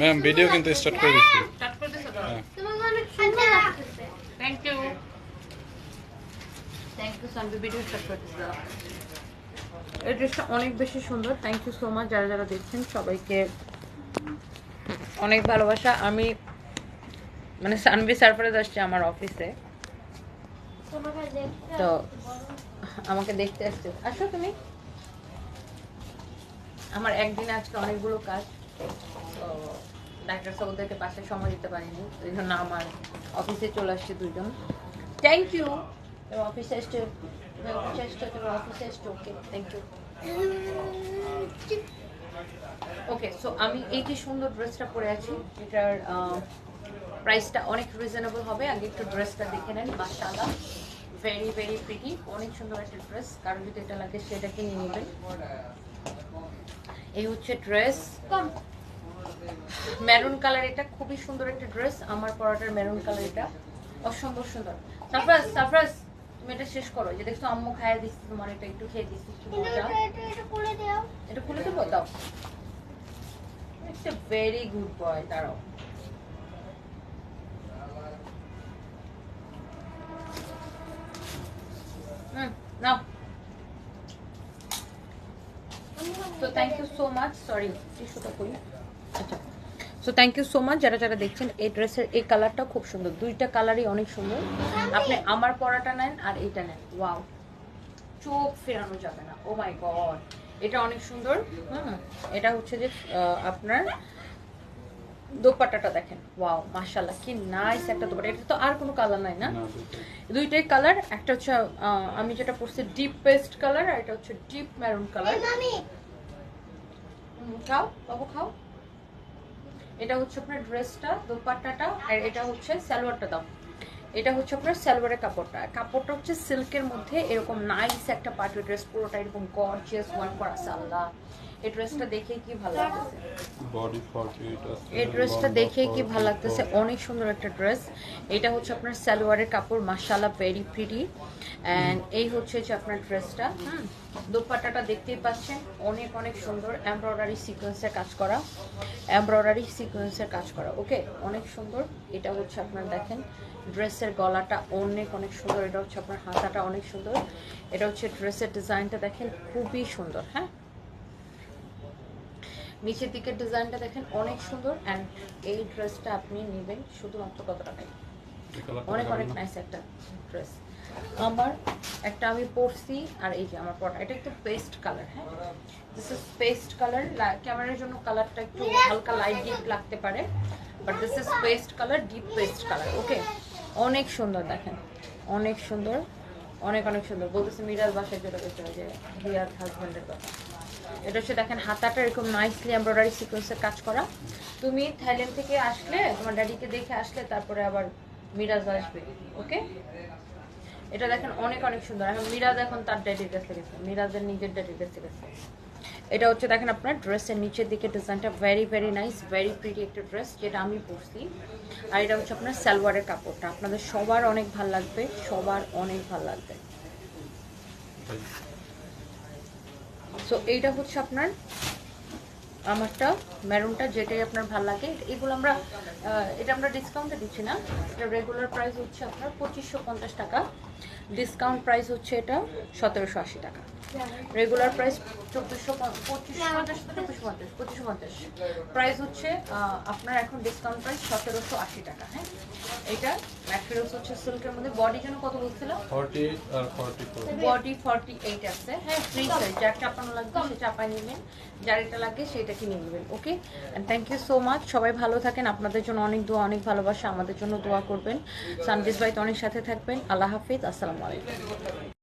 Ma'am video কিন্তু start করে দিচ্ছি। স্টার্ট করে দিছো হ্যাঁ। তোমাকে অনেক সুন্দর লাগতেছে থ্যাংক ইউ থ্যাংক ইউ সানবি ভিডিও স্টার্ট করে দিছো। এই ড্রেসটা অনেক বেশি সুন্দর। থ্যাংক ইউ সো মাচ যারা যারা দেখছেন সবাইকে অনেক ভালোবাসা। আমি মানে সানবি সারপ্রাইজ আসছে আমার অফিসে তো আমাকে দেখতে আসছে। আসো তুমি। আমার একদিনে আজকে অনেকগুলো কাজ, তো ডাক্তার সাহেবদেরকে পাশে সময় দিতে পারিনি এই জন্য আমার অফিসে চলে আসছে দুজন। থ্যাংক ইউ অফিসে এসছে অফিসে এসছো তুমি অফিসে এসছো okay thank you okay so আমি এই যে সুন্দর ড্রেসটা পরে আছি, এটার প্রাইসটা অনেক রিজনেবল হবে। আগে একটু ড্রেসটা দেখে নেন, মাশাআল্লাহ। ভেরি ভেরি প্রিটি অনেক সুন্দর একটা ড্রেস কারণ যদি এটা লাগে, সেটা কিনে নেবেন। এই হচ্ছে ড্রেস মেরুন কালার এটা খুবই সুন্দর একটা ড্রেস আমার পরাটার মেরুন কালার এটা। অসম্ভব সুন্দর। সারপ্রাইজ সারপ্রাইজ তুমি এটা শেষ করো। যে দেখছ আম্মু খাইয়ে দিচ্ছি তোমার এটা একটু খেয়ে দিচ্ছি এটা খুলে দাও। এটা খুলে দেবো? দাও। It's a very good boy দাঁড়াও। হুম নাও। তো থ্যাংক সো মাচ সরি টিস্যুটা করি। আচ্ছা so thank you so much যারা যারা দেখছেন এই ড্রেসের এই কালারটা খুব সুন্দর। দুইটা কালারই অনেক সুন্দর। আপনি আমার পরাটা নেন আর এইটা নেন। ওয়াও চোখ ফেরানো যাবে না। ও মাই গড এটা অনেক সুন্দর। হুম এটা হচ্ছে যে আপনার দোপাট্টাটা দেখেন। ওয়াও মাশাআল্লাহ কি নাইস একটা দোপাট্টা। এটা তো আর কোনো কালার নাই না? দুইটাই। কালার একটা হচ্ছে আমি যেটা পরছি ডিপ পেস্ট কালার আর এটা হচ্ছে ডিপ মেরুন কালার খাও, বাবু খাও। এটা হচ্ছে আপনার ড্রেসটা দোপাট্টাটা, আর এটা হচ্ছে সালোয়ারটা দাও। এটা হচ্ছে আপনার সালোয়ারের কাপড়টা। কাপড়টা হচ্ছে সিল্কের মধ্যে এরকম নাইস একটা পার্টি ড্রেস, পুরোটা এরকম গর্জিয়াস ওয়ান করা সাল্লা এই ড্রেসটা দেখে কি ভালো লাগতেছে? বডি 48 আছে এই ড্রেসটা দেখে কি ভালো লাগতেছে? অনেক সুন্দর একটা ড্রেস। এটা হচ্ছে আপনার সালোয়ারের কাপড় মাশাআল্লাহ ভেরি প্রিটি অ্যান্ড এই হচ্ছে যে আপনার ড্রেসটা। হুম। দোপাট্টাটা দেখতেই পাচ্ছেন অনেক অনেক সুন্দর। এমব্রয়ডারি সিকোয়েন্সের কাজ করা। এমব্রয়ডারি সিকোয়েন্সের কাজ করা। ওকে অনেক সুন্দর। এটা হচ্ছে আপনার দেখেন ড্রেসের গলাটা অনেক অনেক সুন্দর। এটা হচ্ছে আপনার হাতাটা অনেক সুন্দর। এটা হচ্ছে ড্রেসের ডিজাইনটা দেখেন খুবই সুন্দর। হ্যাঁ? নিচের দিকের ডিজাইনটা দেখেন অনেক সুন্দর অ্যান্ড এই ড্রেসটা আপনি নেবেন শুধুমাত্র কত টাকায় অনেক অনেক? নাইস একটা ড্রেস আমার একটা আমি পরছি আর এই যে আমার পরা এটা একটু পেস্ট কালার হ্যাঁ? দিস ইজ পেস্ট কালার ক্যামেরার জন্য কালারটা একটু হালকা লাইট ডিপ লাগতে পারে but this is paste colour deep paste colour okay অনেক সুন্দর দেখেন অনেক সুন্দর। অনেক অনেক সুন্দর। বলতেছে মিরাজ বাসায় চলে হয় যে রিয়াজ হাজব্যান্ডের কথা। এটা হচ্ছে দেখেন, হাতাটা এরকম নাইসলি এমব্রয়ডারি সিকোয়েন্সের কাজ করা। তুমি থাইল্যান্ড থেকে আসলে, তোমার ড্যাডিকে দেখে আসলে, তারপরে আবার মিরাজ আসবে। ওকে? এটা দেখেন অনেক অনেক সুন্দর। এখন মিরাজ এখন তার ড্যাডির কাছে গেছে। মিরাজের নিজের ড্যাডির কাছে গেছে। এটা হচ্ছে দেখেন আপনার ড্রেসের নিচের দিকে ডিজাইনটা very very nice very pretty একটা ড্রেস যেটা আমি পরছি। আর এটা হচ্ছে আপনার সালোয়ারের কাপড়টা। আপনাদের সবার অনেক ভালো লাগবে সবার অনেক ভালো লাগবে। সো এইটা হচ্ছে আপনার আমারটা মেরুনটা যেটাই আপনার ভালো লাগে, এগুলো আমরা এটা আমরা ডিসকাউন্টে দিচ্ছি না। এটা রেগুলার প্রাইস হচ্ছে আপনার পঁচিশশো পঞ্চাশ টাকা। ডিসকাউন্ট প্রাইস হচ্ছে এটা সতেরোশো আশি টাকা। রেগুলার প্রাইস চব্বিশশো পঁচিশশো পঞ্চাশ চব্বিশশো পঞ্চাশ, পঁচিশশো পঞ্চাশ। প্রাইস হচ্ছে আপনার এখন ডিসকাউন্ট প্রাইস সতেরোশো আশি টাকা হ্যাঁ? এটা ম্যাটেরিয়ালস হচ্ছে সিল্কের মধ্যে। বডি জন্য কত বলছিল 48 আর 44 বডি ফর্টি এইট আছে। হ্যাঁ ফ্রি সাইজ যার চাপানো লাগবে সে চাপাই নেবেন। যার এটা লাগে সেটা কিনে নেবেন okay thank you so much সবাই ভালো থাকেন। আপনাদের জন্য অনেক দোয়া অনেক ভালোবাসা। আমাদের জন্য দোয়া করবেন। সানবিজ ভাই অনেক সাথে থাকবেন। আল্লাহ হাফিজ। আসসালামু আলাইকুম।